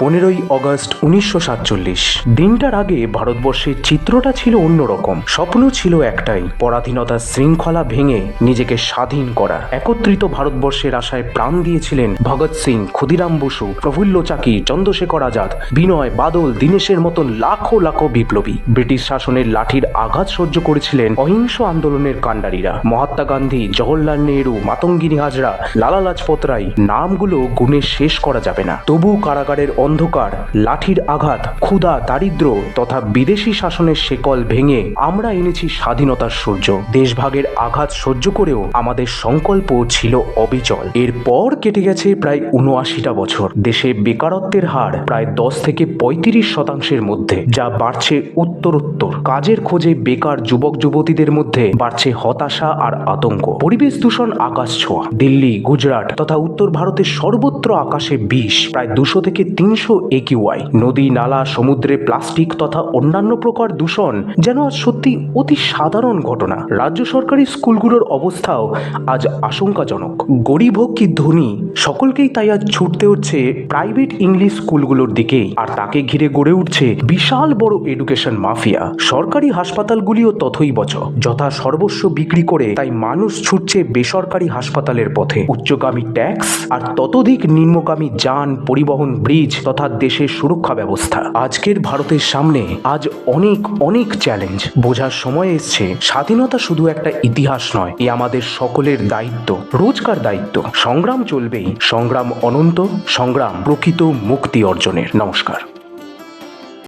পনেরোই অগস্ট উনিশশো সাতচল্লিশ। দিনটার আগে ভারতবর্ষের চিত্রটা ছিল অন্যরকম। স্বপ্ন ছিল একটাই, পরাধীনতার শৃঙ্খলা ভেঙে নিজেকে স্বাধীন করা। একত্রিত ভারতবর্ষের আশায় প্রাণ দিয়েছিলেন ভগৎ সিং, ক্ষুদিরাম বসু, প্রফুল্ল চাকি, চন্দ্রশেখর আজাদ, বিনয় বাদল, দীনেশের মতন লাখো লাখো বিপ্লবী। ব্রিটিশ শাসনের লাঠির আঘাত সহ্য করেছিলেন অহিংস আন্দোলনের কাণ্ডারীরা। মহাত্মা গান্ধী, জওহরলাল নেহরু, মাতঙ্গিনী হাজরা, লালা লাজপত রায়, নামগুলো গুণে শেষ করা যাবে না। তবু কারাগারের অন্ধকার, লাঠির আঘাত, ক্ষুধা, দারিদ্র তথা বিদেশি শাসনের শেকল ভেঙে আমরা এনেছি স্বাধীনতার সূর্য। দেশভাগের আঘাত সহ্য করেও আমাদের সংকল্প ছিল অবিচল। এরপর কেটে গেছে প্রায় উনআশিটা বছর। দেশে বেকারত্বের হার প্রায় দশ থেকে পঁয়ত্রিশ শতাংশের মধ্যে, যা বাড়ছে উত্তরোত্তর। কাজের খোঁজে বেকার যুবক যুবতীদের মধ্যে বাড়ছে হতাশা আর আতঙ্ক। পরিবেশ দূষণ আকাশ ছোঁয়া। দিল্লি, গুজরাট তথা উত্তর ভারতের সর্বত্র আকাশে বিষ। প্রায় দুশো থেকে তিনশো একিউআই। নদী, নালা, সমুদ্রে, প্লাস্টিক তথা অন্যান্য প্রকার দূষণ যেন আজ সত্যি অতি সাধারণ ঘটনা। রাজ্য সরকারি স্কুলগুলোর অবস্থাও আজ আশঙ্কাজনক। গরিব হোক কি ধনী, সকলকেই তাই আজ ছুটতে হচ্ছে প্রাইভেট ইংলিশ স্কুলগুলোর দিকেই। আর তাকে ঘিরে গড়ে উঠছে বিশাল বড় এডুকেশন মাফিয়া। সরকারি হাসপাতালগুলিও তথই বচ যথা সর্বস্ব বিক্রি করে তাই মানুষ ছুটছে বেসরকারি হাসপাতালের পথে। উচ্চগামী ট্যাক্স আর ততোধিক নিম্নগামী যান, পরিবহন, ব্রিজ তথা দেশের সুরক্ষা ব্যবস্থা। আজকের ভারতের সামনে আজ অনেক অনেক চ্যালেঞ্জ বোঝার সময় এসছে, স্বাধীনতা শুধু একটা ইতিহাস নয়, এ আমাদের সকলের দায়িত্ব, রোজকার দায়িত্ব। সংগ্রাম চলবেই, সংগ্রাম অনন্ত, সংগ্রাম প্রকৃত মুক্তি অর্জনের। নমস্কার।